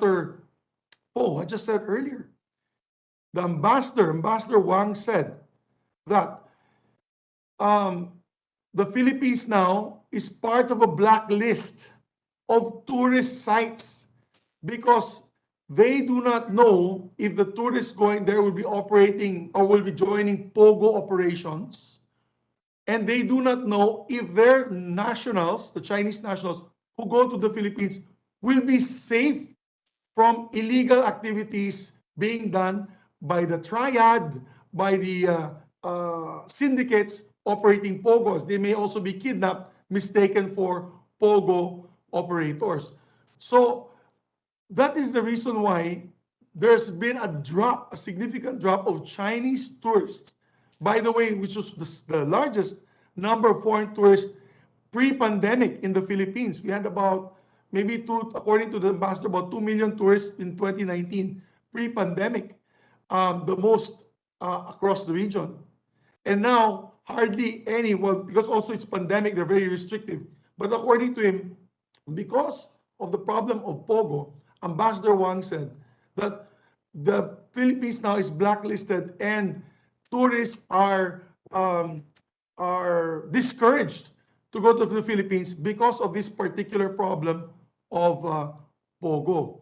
Senator Poe had just said earlier. The ambassador, Ambassador Wang said that um, the Philippines now is part of a blacklist of tourist sites because they do not know if the tourists going there will be operating or will be joining POGO operations. And they do not know if their nationals, the Chinese nationals who go to the Philippines, will be safe from illegal activities being done by the triad, by the uh, uh, syndicates operating POGOs. They may also be kidnapped, mistaken for POGO operators. So that is the reason why there's been a drop, a significant drop of Chinese tourists. By the way, which was the, the largest number of foreign tourists pre-pandemic in the Philippines. We had about maybe two, according to the ambassador, about 2 million tourists in 2019 pre-pandemic, um, the most uh, across the region. And now, hardly any, well, because also it's pandemic, they're very restrictive. But according to him, because of the problem of POGO, Ambassador Wang said that the Philippines now is blacklisted and tourists are um, are discouraged to go to the Philippines because of this particular problem of uh, POGO.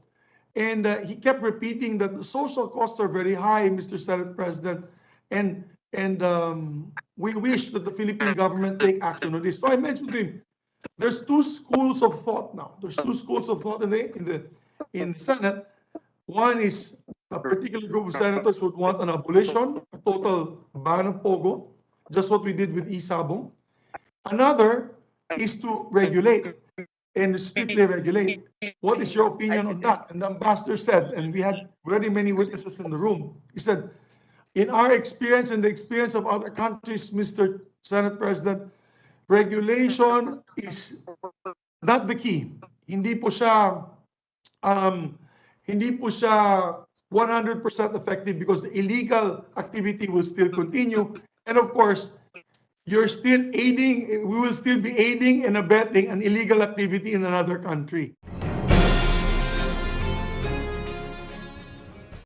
And uh, he kept repeating that the social costs are very high, Mr. Senate President, and and um, we wish that the Philippine government take action on this. So I mentioned to him, there's two schools of thought now. There's two schools of thought in the in the in the Senate. One is a particular group of senators would want an abolition, a total ban of POGO, just what we did with Isabong. Another is to regulate and strictly regulate. What is your opinion on that? And the ambassador said, and we had very many witnesses in the room, he said, in our experience and the experience of other countries, Mr. Senate President, regulation is not the key. Hindi po siya um, hindi po siya 100% effective because the illegal activity will still continue. And of course, you're still aiding, we will still be aiding and abetting an illegal activity in another country.